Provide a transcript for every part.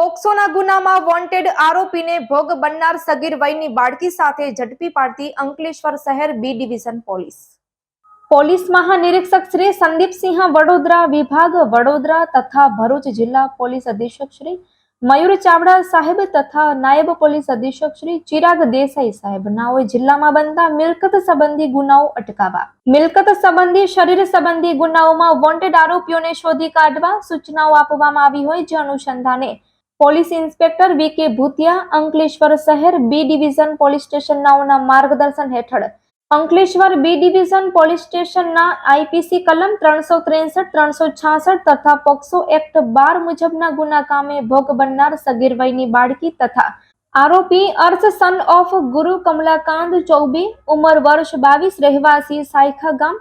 પોક્સોના ગુનામાં વોન્ટેડ આરોપીને ભોગ બનનાર સગીર વયની બાળકી સાથે ઝડપી પાડતી અંકલેશ્વર શહેર બી ડિવિઝન પોલીસ. પોલીસ મહાનિરીક્ષક શ્રી સંદીપસિંહ વડોદરા વિભાગ વડોદરા તથા ભરૂચ જિલ્લા પોલીસ અધિક્ષક શ્રી મયુર ચાવડા સાહેબ તથા નાયબ પોલીસ અધિક્ષક શ્રી ચિરાગ દેસાઈ સાહેબ નાઓએ જિલ્લામાં બનતા મિલકત સંબંધી ગુનાઓ અટકાવવા. મિલકત સંબંધી, શરીર સંબંધી ગુનાઓમાં વોન્ટેડ આરોપીઓને શોધી કાઢવા સૂચનાઓ આપવામાં આવી હોય જે અનુસંધાને પોલીસ ઇન્સ્પેક્ટર વી કે ભૂતિયા, અંકલેશ્વર શહેર બી ડિવિઝન પોલીસ સ્ટેશનનાઓના માર્ગદર્શન હેઠળ. અંકલેશ્વર બી ડિવિઝન પોલીસ સ્ટેશનના આઈપીસી કલમ ત્રણસો ત્રેસઠ, ત્રણસો છાસઠ તથા પોક્સો એક્ટ બાર મુજબના ગુના કામે ભોગ બનનાર સગીર વયની બાળકી તથા આરોપી અર્થ સન ઓફ ગુરુ કમલાકાંત ચૌબી, ઉંમર વર્ષ બાવીસ, રહેવાસી સાયખા ગામ.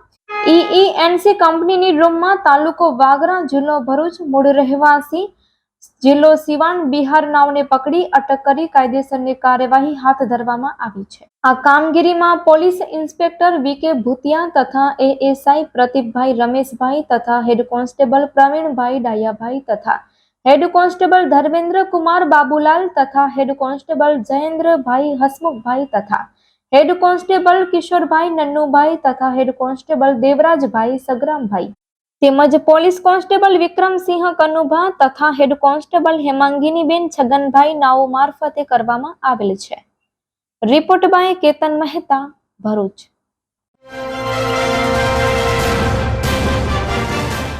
ઈઈએનસી કંપનીની રૂમમાં તાલુકો વાગરા, જિલ્લો ભરૂચ, મૂળ રહેવાસી જિલ્લો સિવાન બિહાર નાવને પકડી અટક કરી કાયદેસરની કાર્યવાહી હાથ ધરવામાં આવી છે. આ કામગીરીમાં પોલીસ ઇન્સ્પેક્ટર વીકે ભૂતિયા તથા એએસઆઈ પ્રતિપભાઈ રમેશભાઈ તથા હેડ કોન્સ્ટેબલ પ્રવીણભાઈ ડાયાભાઈ તથા હેડ કોન્સ્ટેબલ ધર્મેન્દ્ર કુમાર બાબુલાલ તથા હેડ કોન્સ્ટેબલ જયેન્દ્રભાઈ હસમુખભાઈ તથા હેડ કોન્સ્ટેબલ કિશોરભાઈ નન્નુભાઈ તથા હેડ કોન્સ્ટેબલ દેવરાજભાઈ સગરામભાઈ તેમજ પોલીસ કોન્સ્ટેબલ વિક્રમસિંહ કનુભા તથા હેડ કોન્સ્ટેબલ હેમાંગીનીબેન છગનભાઈ નાઓ મારફતે કરવામાં આવેલ છે. Report by Ketan Mehta, Bharuch.